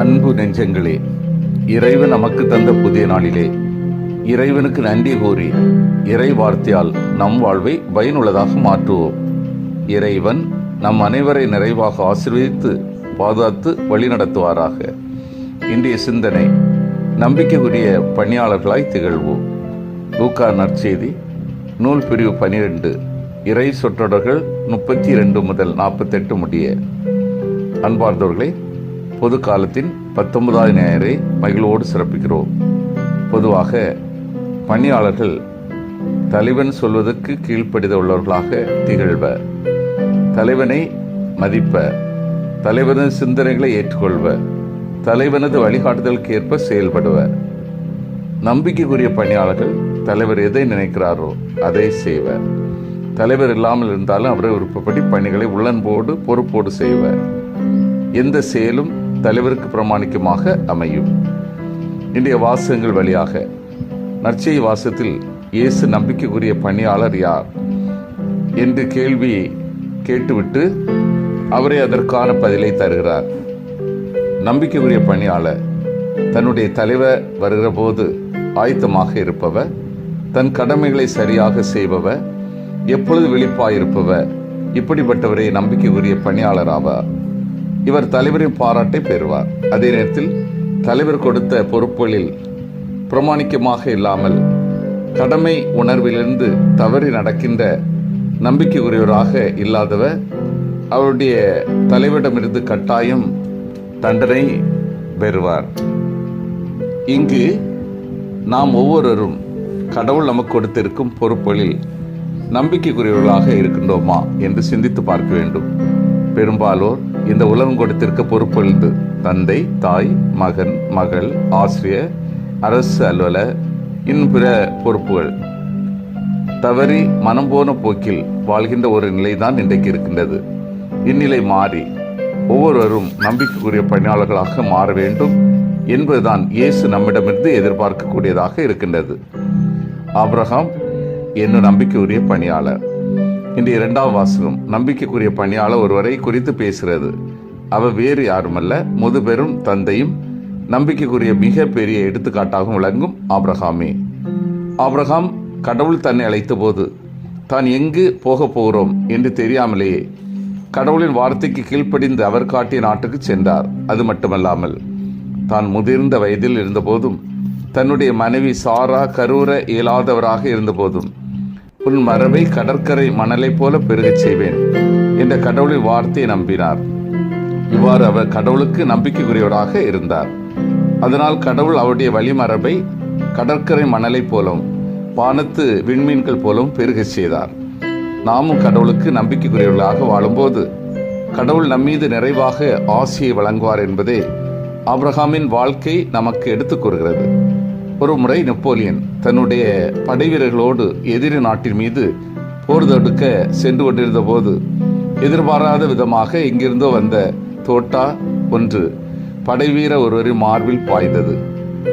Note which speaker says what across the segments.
Speaker 1: அன்பு நெஞ்சங்களே இறைவன் நமக்கு தந்த புதிய நாளிலே இறைவனுக்கு நன்றி கூறி இறை வார்த்தையால் நம் வாழ்வை பயனுள்ளதாக மாற்றுவோம். இறைவன் நம் அனைவரை நிறைவாக ஆசீர்வதித்து பாதுகாத்து வழிநடத்துவாராக இன்றைய சிந்தனை நம்பிக்கைக்குரிய பணியாளர்களாய் திகழ்வோம். லூக்கா நற்செய்தி நூல் பிரிவு பனிரெண்டு இறை சொற்றொடர்கள் முப்பத்தி இரண்டு முதல் நாற்பத்தெட்டு முடிய. அன்பார்ந்தவர்களே பொது காலத்தின் பத்தொன்பதாவது ஞாயிறை மகிழ்வோடு சிறப்பிக்கிறோம். பொதுவாக பணியாளர்கள் தலைவன் சொல்வதற்கு கீழ்ப்படித உள்ளவர்களாக திகழ்வர். தலைவனை மதிப்ப தலைவனது சிந்தனைகளை ஏற்றுக்கொள்வர். தலைவனது வழிகாட்டுதலுக்கு ஏற்ப செயல்படுவர். நம்பிக்கைக்குரிய பணியாளர்கள் தலைவர் எதை நினைக்கிறாரோ அதை செய்வர். தலைவர் இல்லாமல் இருந்தாலும் அவரை விருப்பப்படி பணிகளை உள்ளன்போடு பொறுப்போடு செய்வர். எந்த செயலும் தலைவருக்கு பிரமாணிக்கமாக அமையும். இன்றைய வாசகங்கள் வழியாக நற்செய் வாசத்தில் இயேசு நம்பிக்கைக்குரிய பணியாளர் யார் என்று கேள்வி கேட்டுவிட்டு அவரே அதற்கான பதிலை தருகிறார். நம்பிக்கைக்குரிய பணியாளர் தன்னுடைய தலைவர் வருகிற போது ஆயத்தமாக இருப்பவர் தன் கடமைகளை சரியாக செய்பவர் எப்பொழுது வெளிப்பாயிருப்பவர் இப்படிப்பட்டவரை நம்பிக்கைக்குரிய பணியாளர் ஆவார். இவர் தலைவரின் பாராட்டை பெறுவார். அதே நேரத்தில் தலைவர் கொடுத்த பொறுப்புகளில் பிரமாணிக்கமாக இல்லாமல் கடமை உணர்விலிருந்து தவறி நடக்கின்ற நம்பிக்கைக்குரியவராக இல்லாதவர் அவருடைய தலைவரிடமிருந்து கட்டாயம் தண்டனை பெறுவார். இங்கு நாம் ஒவ்வொருவரும் கடவுள் நமக்கு கொடுத்திருக்கும் பொறுப்புகளில் நம்பிக்கைக்குரியவர்களாக இருக்கின்றோமா என்று சிந்தித்து பார்க்க வேண்டும். பெரும்பாலோர் இந்த உலகம் கொடுத்திருக்க பொறுப்புகள் தந்தை தாய் மகன் மகள் ஆசிரியர் அரசு அலுவலர் இன்னும் பிற பொறுப்புகள். தவறி மனம் போன போக்கில் வாழ்கின்ற ஒரு நிலைதான் இன்றைக்கு இருக்கின்றது. இந்நிலை மாறி ஒவ்வொருவரும் நம்பிக்கைக்குரிய பணியாளர்களாக மாற வேண்டும் என்பதுதான் இயேசு நம்மிடமிருந்து எதிர்பார்க்கக்கூடியதாக இருக்கின்றது. ஆப்ரஹாம் என்னும் நம்பிக்கைக்குரிய பணியாளர். இந்த இரண்டாம் வாசகம் நம்பிக்கைக்குரிய பணியாளர் ஒருவரை குறித்து பேசுகிறது. அவர் வேறு யாருமல்ல முதுபெரும் தந்தையும் நம்பிக்கைக்குரிய மிக பெரிய எடுத்துக்காட்டாகவும் விளங்கும் ஆப்ரஹாமே ஆப்ரஹாம் கடவுள் தன்னை அழைத்த போது தான் எங்கு போக போகிறோம்? என்று தெரியாமலேயே கடவுளின் வார்த்தைக்கு கீழ்ப்படிந்து அவர் காட்டிய நாட்டுக்கு சென்றார். அது மட்டுமல்லாமல் தான் முதிர்ந்த வயதில் இருந்தபோதும் தன்னுடைய மனைவி சாரா கரூர இயலாதவராக இருந்தபோதும் உன் மரபை கடற்கரை மணலைப் போல பெருகச் செய்வேன். என்ற கடவுளின் வார்த்தையை நம்பினார். இவ்வாறு அவர் கடவுளுக்கு நம்பிக்கைக்குரியவராக இருந்தார். அதனால் கடவுள் அவருடைய வழிமரபை கடற்கரை மணலைப் போலவும் வானத்து விண்மீன்கள் போலவும் பெருகச் செய்தார். நாமும் கடவுளுக்கு நம்பிக்கைக்குரியவர்களாக வாழும்போது கடவுள் நம்மீது நிறைவாக ஆசியை வழங்குவார் என்பதே ஆப்ரஹாமின் வாழ்க்கை நமக்கு எடுத்துக் கூறுகிறது. ஒரு முறை நெப்போலியன் தன்னுடைய படைவீரர்களோடு எதிரி நாட்டின் மீது போர் தடுக்க சென்று கொண்டிருந்த போது எதிர்பாராத விதமாக இங்கிருந்தோ வந்த தோட்டா ஒன்று படைவீர ஒருவரின் மார்பில் பாய்ந்தது.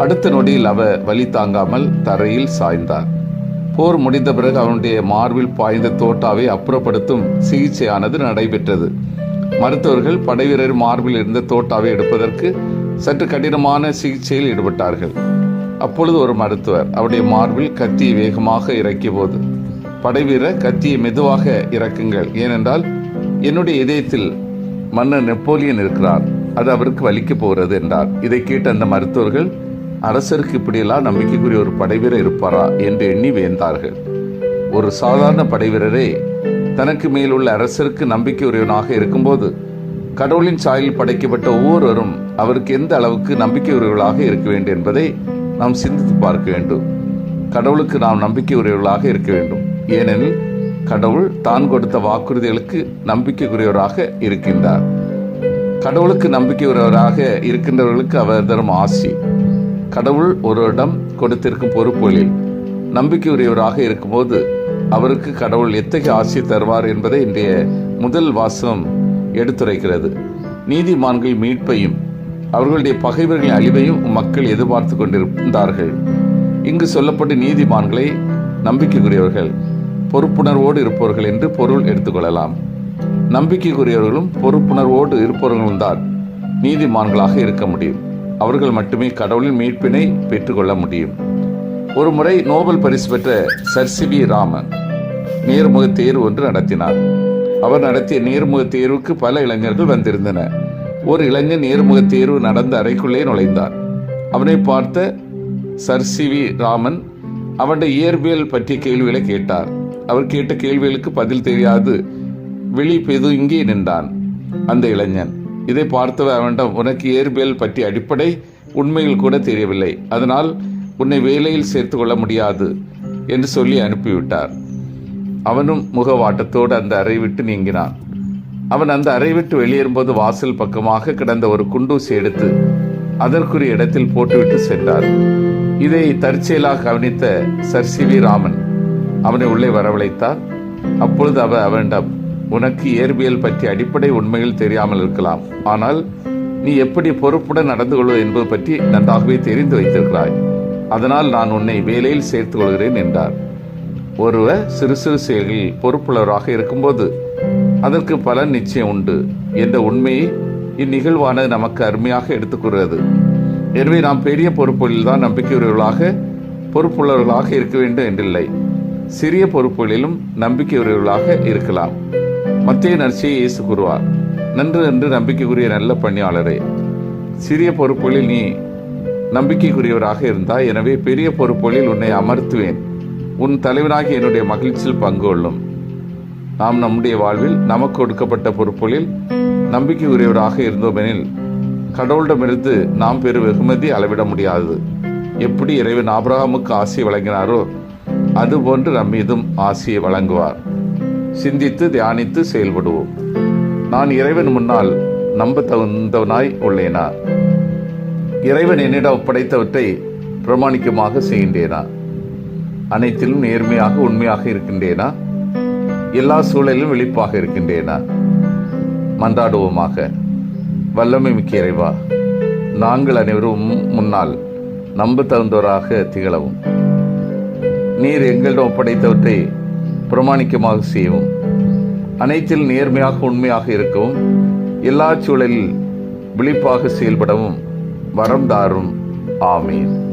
Speaker 1: அடுத்த நொடியில் அவர் வலி தாங்காமல் தரையில் சாய்ந்தார். போர் முடிந்த பிறகு அவனுடைய மார்பில் பாய்ந்த தோட்டாவை அப்புறப்படுத்தும் சிகிச்சையானது நடைபெற்றது. மருத்துவர்கள் படைவீரர் மார்பில் இருந்த தோட்டாவை எடுப்பதற்கு சற்று கடினமான சிகிச்சையில் ஈடுபட்டார்கள். அப்பொழுது ஒரு மருத்துவர் அவருடைய மார்பில் கத்தியை வேகமாக இறக்கிய போது படைவீரர் கத்தியை மெதுவாக இறக்குங்கள். ஏனென்றால் என்னுடைய இதயத்தில் மன்னர் நெப்போலியன் இருக்கிறார் அது அவருக்கு வலிக்க போகிறது என்றார். இதை கேட்ட அந்த மருத்துவர்கள் அரசருக்கு இப்படியெல்லாம் நம்பிக்கைக்குரிய ஒரு படைவீரர் இருப்பாரா? என்று எண்ணி வேந்தார்கள். ஒரு சாதாரண படைவீரரே தனக்கு மேலுள்ள அரசருக்கு நம்பிக்கையுரியவனாக இருக்கும்போது கடவுளின் சாயலில் படைக்கப்பட்ட ஒவ்வொருவரும் அவருக்கு எந்த அளவுக்கு நம்பிக்கையுரியவர்களாக இருக்க வேண்டும் என்பதை நாம் சிந்தித்து பார்க்க வேண்டும். கடவுளுக்கு நாம் நம்பிக்கை உரியவர்களாக இருக்க வேண்டும். ஏனெனில் கடவுள் தான் கொடுத்த வாக்குறுதிகளுக்கு நம்பிக்கைக்குரியவராக இருக்கின்றார். கடவுளுக்கு நம்பிக்கையுறவராக இருக்கின்றவர்களுக்கு அவர் தரும் ஆசி. கடவுள் ஒருவரிடம் கொடுத்திருக்கும் பொறுப்புகளில் நம்பிக்கையுரியவராக இருக்கும்போது அவருக்கு கடவுள் எத்தகைய ஆசி தருவார் என்பதை இன்றைய முதல் வாசகம் எடுத்துரைக்கிறது. நீதிமான்கள் மீட்பையும் அவர்களுடைய பகைவர்களின் அழிவையும் மக்கள் எதிர்பார்த்து கொண்டிருந்தார்கள். இங்கு சொல்லப்பட்ட நீதிமான்களை நம்பிக்கைக்குரியவர்கள் பொறுப்புணர்வோடு இருப்பவர்கள் என்று பொருள் எடுத்துக்கொள்ளலாம் நம்பிக்கைக்குரியவர்களும் பொறுப்புணர்வோடு இருப்பவர்களும் தான் நீதிமான்களாக இருக்க முடியும். அவர்கள் மட்டுமே கடவுளின் மீட்பினை பெற்றுக்கொள்ள முடியும். ஒரு முறை நோபல் பரிசு பெற்ற சர் சி வி ராமன் நேர்முக தேர்வு ஒன்று நடத்தினார். அவர் நடத்திய நேர்முக தேர்வுக்கு பல இளைஞர்கள் வந்திருந்தனர். ஒரு இளைஞன் நேர்முக தேர்வு நடந்த அறைக்குள்ளே நுழைந்தார். அவனை பார்த்த சர் சி வி ராமன் அவனுடைய இயற்பியல் பற்றிய கேள்விகளை கேட்டார். அவர் கேட்ட கேள்விகளுக்கு பதில் தெரியாது. வெளி பெதுங்கி நின்றான் அந்த இளைஞன். இதை பார்த்தவர் அவனிடம் உனக்கு இயற்பியல் பற்றிய அடிப்படை உண்மையில் கூட தெரியவில்லை. அதனால் உன்னை வேலையில் சேர்த்து கொள்ள முடியாது என்று சொல்லி அனுப்பிவிட்டார். அவனும் முகவாட்டத்தோடு அந்த அறை விட்டு நீங்கினான். அவன் அந்த அறை விட்டு வெளியேறும்போது வாசல் பக்கமாக கிடந்த ஒரு குண்டூசி எடுத்து அதற்குரிய இடத்தில் போட்டுவிட்டு சென்றார். இதை தற்செயலாக கவனித்த சர் சி வி ராமன் அவனை உள்ளே வரவழைத்தார். அப்பொழுது அவர் அவனிடம் உனக்கு இயற்பியல் பற்றி அடிப்படை உண்மைகள் தெரியாமல் இருக்கலாம். ஆனால் நீ எப்படி பொறுப்புடன் நடந்து கொள்வது என்பது பற்றி நன்றாகவே தெரிந்து வைத்திருக்கிறாய். அதனால் நான் உன்னை வேலையில் சேர்த்துக் கொள்கிறேன் என்றார். ஒருவர் சிறு சிறு செயல்களில் பொறுப்புள்ளவராக இருக்கும்போது அதற்கு பலன் நிச்சயம் உண்டு என்ற உண்மையை இந்நிகழ்வானது நமக்கு அருமையாக எடுத்துக்கூறுகிறது எனவே நாம் பெரிய பொறுப்புகளில் தான் பொறுப்புள்ளவர்களாக இருக்க வேண்டும் என்றில்லை. சிறிய பொறுப்புகளிலும் நம்பிக்கையுள்ளவர்களாக இருக்கலாம். மத்திய நர்ச்சியை இயேசு கூறுவார் நன்று என்று நம்பிக்கைக்குரிய நல்ல பணியாளரே சிறிய பொறுப்புகளில் நீ நம்பிக்கைக்குரியவராக இருந்தாய். எனவே பெரிய பொறுப்புகளில் உன்னை அமர்த்துவேன். உன் தலைவனாகி என்னுடைய மகிழ்ச்சியில் பங்கு கொள்ளும் நாம் நம்முடைய வாழ்வில் நமக்கு ஒடுக்கப்பட்ட பொறுப்புகளில் நம்பிக்கைக்குரியவராக இருந்தோமெனில் கடவுளிடமிருந்து நாம் பெறும் வெகுமதி அளவிட முடியாது. எப்படி இறைவன் ஆபிரகாமுக்கு ஆசையை வழங்கினாரோ அதுபோன்று நம் மீதும் ஆசையை வழங்குவார். சிந்தித்து தியானித்து செயல்படுவோம். நான் இறைவன் முன்னால் நம்ப தகுந்தவனாய் உள்ளேனா? இறைவன் என்னிடம் ஒப்படைத்தவற்றை பிரமாணிக்கமாக செய்கின்றேனா? அனைத்திலும் நேர்மையாக உண்மையாக இருக்கின்றேனா? எல்லா சூழலிலும் விழிப்பாக இருக்கின்றேனா? மன்றாடுவோமாக. வல்லமை மிக்க இறைவா நாங்கள் அனைவரும் முன்னால் நம்ப தகுந்தவராக திகழவும். நீர் எங்களிடம் ஒப்படைத்தவற்றை பிரமாணிக்கமாக செய்யவும். அனைத்தில் நேர்மையாக உண்மையாக இருக்கவும். எல்லா சூழலில் விழிப்பாக செயல்படவும். வரம் தாரும். ஆமீன்.